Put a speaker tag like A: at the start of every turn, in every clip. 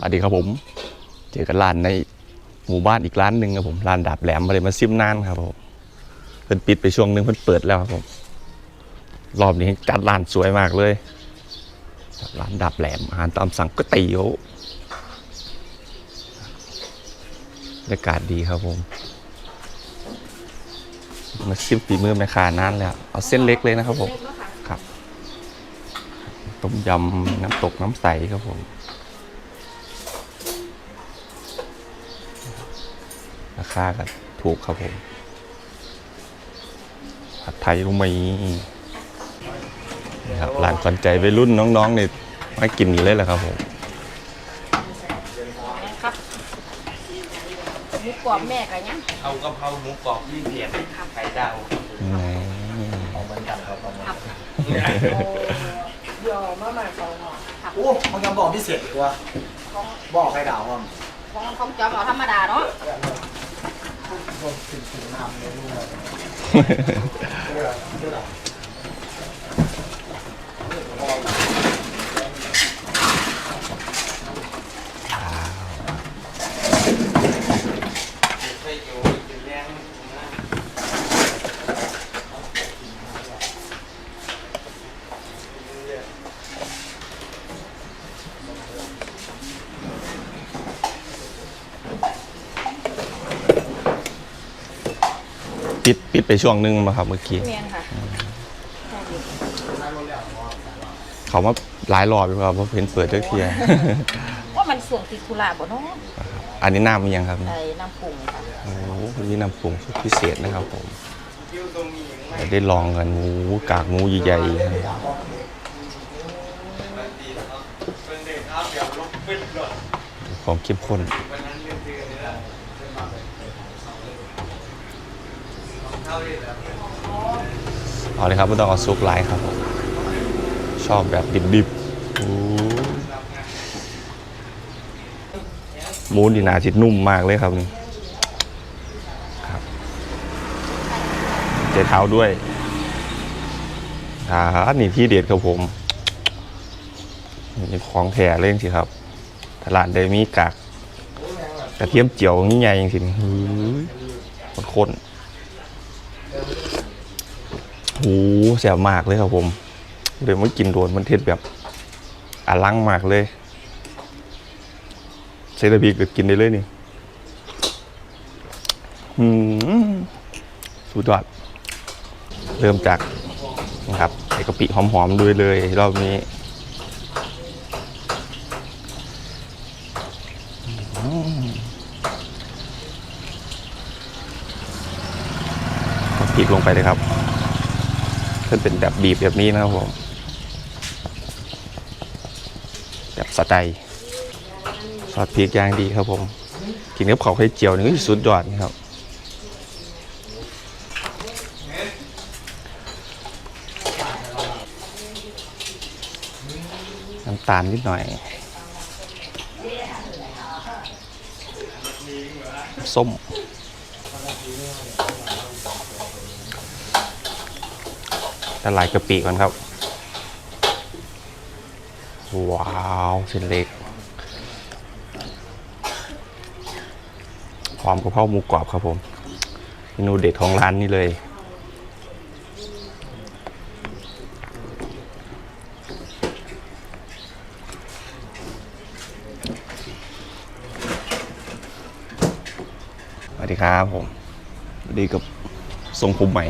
A: สวัสดีครับผม เจอกันร้านในหมู่บ้านอีกร้านหนึ่งครับผมร้านดาบแหลมมาเลยมาซิมนานครับผมเพิ่นปิดไปช่วงหนึงเพิ่นเปิดแล้วครับผมรอบนี้จัดร้านสวยมากเลยร้านดาบแหลมอาหารตามสั่งก๋วยเตี๋ยวบรรยากาศดีครับผมมาชิมฝีมือแม่ค้านานแล้วเอาเส้นเล็กเลยนะครับผมครับ ต้มยำน้ำตกน้ำใสครับผม รา คาก็ถูกครับผม ผัดไทยลุงมีนี่ครับร้านขวัญใจวัยรุ่นน้องๆเนี่ยมากินเลยแหละครับผม
B: ครับหมูกรอบแม่กันยัง
C: เอากะเพราหมูกรอบยี่เพียรไข่ดาว
A: นี่
C: เอาเหมือนกันครับประมาณ
B: ครับ
D: เดี๋ยวมาใหม่สองหน่อ
B: ครับ
D: โอ้มันยังบอกพิเศษอีกว่า
B: ของ
D: บอกใครด่าวว่า
B: ของของจอมเอาธรรมดาเนาะ
D: คนถึงถึงน้ำเลยดูเลยเดี๋ยวเดี๋ยว
C: ไข่เกี๊ยวกินแรง
A: ปิดปิดไปช่วงหนึงมาครับเมื่อกี้
B: เมียนค่ะ
A: เขามาหลายรอบอยู่ครับเพราะเห็นเปิดเจ้าเทีย
B: ว่ามันส่วงติดคุระบ่เนาะ
A: อันนี้น้ำมันยังครับ
B: ไอ้น้ำปรุงค่ะ
A: โอ้โหวันนี้น้ำปรุงสุดพิเศษนะครับผม
C: คิ้วตรงนี้ยังไม่
A: ได้ลองกันหมูกากหมูใหญ่
C: มันดีนะครับเป็นเด็กครับเดี๋ยวลุกขึ้นก่อน
A: ๆความเข้มข้น
C: วันนั้นเรียนเจอเนื้อ เอา
A: เลยครับไม่ต้องเอาซุปไลายครับผมชอบแบบดิบๆหมูดีนาจิตนุ่มมากเลยครับนี่ครับเจเท้าด้วยอ่านี่ที่เด็ดครับผมนี่ของแท้เลยจริครับ ตลาดเดมีกากกระเทียมเจียวนี่ใหญ่จริงๆหือข้น โอ้โหแสบมากเลยครับผมเดี๋ยวมันกินโดนมันเทศแบบอลังมากเลยเซราบีกกินได้เลยนี่อืมสุดยอดเริ่มจากนะครับใส่กะปิหอมๆด้วยเลยรอบนี้อืมเอาพริกลงไปเลยครับ ขึ้นเป็นแบบบีบแบบนี้นะครับผม แบบสไตล์ซอสพริกย่างดีครับผมกินกับข้าวไข่เจียวนี่สุดยอดนะครับน้ำตาลนิดหน่อย ส้ม ละลายกะปิก่อนครับ ว้าวเส้นเล็กหอมกระเพราหมูกรอบครับผมเมนูเด็ดของร้านนี้เลยสวัสดีครับผมสวัสดีกับทรงผมใหม่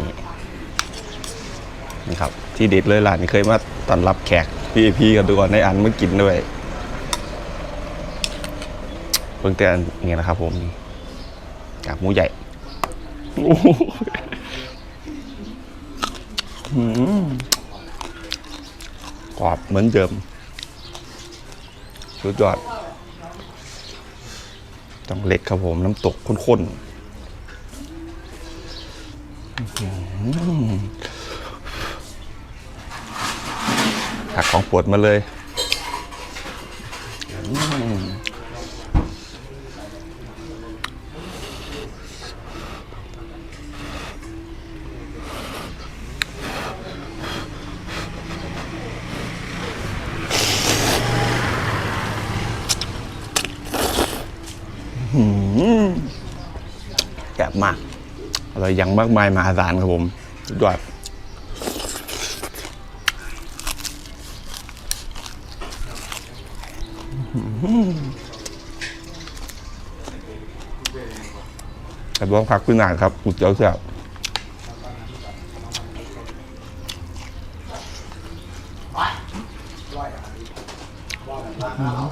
A: นี่ครับที่เด็ดเลยร้านนี้เคยมาต้อนรับแขกพี่พี่กันด้วในอันมากินด้วยเพิ่งแต่อันนี้นะครับ ผมกากหมูใหญ่กรอบเหมือนเดิมสุดยอดต้องเล็กครับผมน้ำตกข้นๆักของปวดมาเลยหืมแซ่บมากอร่อยอยังมากมายมหาศาลครับผมสุดยอด แต่บ้องพักพื้นหนานครับกุดเจ้า
D: แบบราคาเอา
A: เ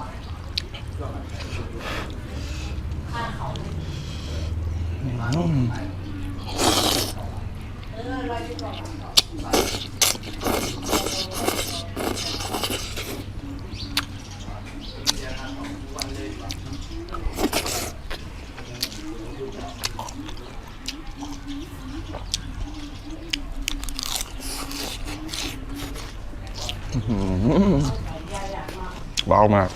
A: บ ว้า
C: วมาก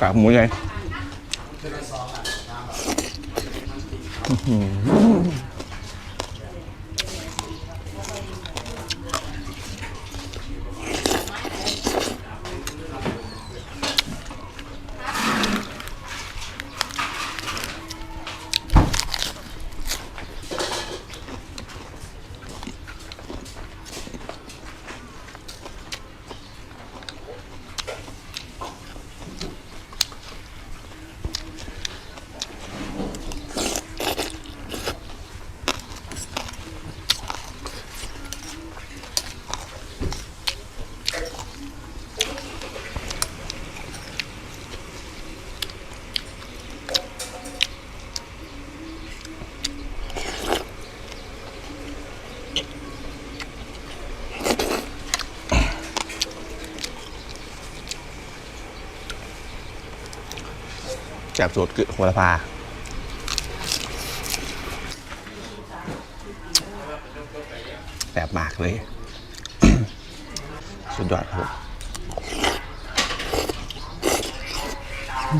A: ขาหมูไง ญ่แซ่บสุดคือโหระพาแซ่บมากเลย สุดยอดครับ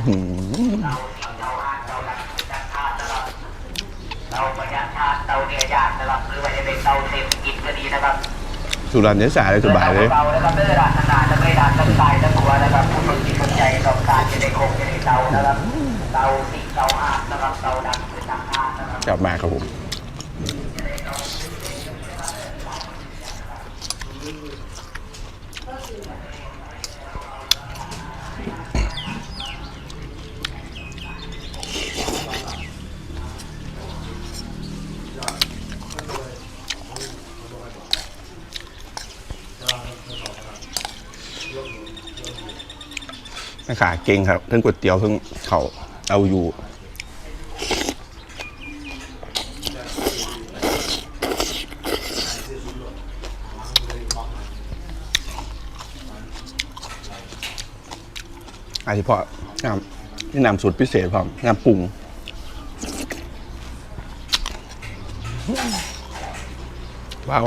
A: ผม
E: เตาประหยัดชาติเตาเนี่ยยากนะครับหรือว่าจะเป็นเตาเศรษฐกิจก็ดีนะครับ
A: สุรันเนื้อสาเลยสบายเลย
E: เตานะครับเลือดขนาดจะไม่ดันทั้งกายทั้งตัวนะครับผู้คนที่สนใจต้อง การจะได้คงจะได้เตานะครับเตาสีเตาอาดนะครับเตาดังเป็นทางการนะครับ
A: กลับมาครับผม แม่ขาเก่งครับทั้งก๋วยเตี๋ยวทั้งเขาเอาอยู่อาจจะเพาะน้ำนี่น้ำสูตรพิเศษพร้อมน้ำปรุงว้าว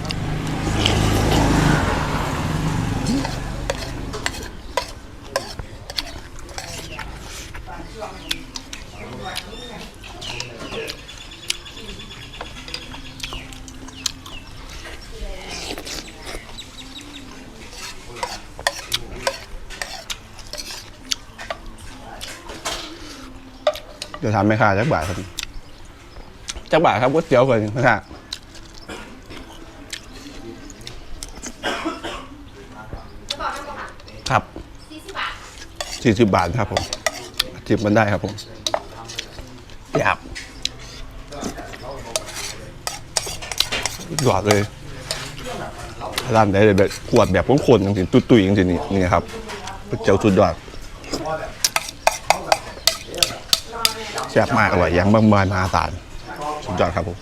A: เดี๋ยวทำไม่ค่าจักบาทครับจักบาทครับก๋วยเตี๋ยวก่อนนะครั
B: บค
A: รับ
B: สี่สิบบาท
A: สี่สิบบาทครับผมจิบมันได้ครับผมหยาบหยอดเลยร้านไหนแบบขวดแบบข้นๆจริงๆตุ้ยๆจริงนี่นี่ครับก๋วยเตี๋ยวสุดยอด แซ่บมากอร่อยยังบางมานมหาศาลสุดยอดครับผม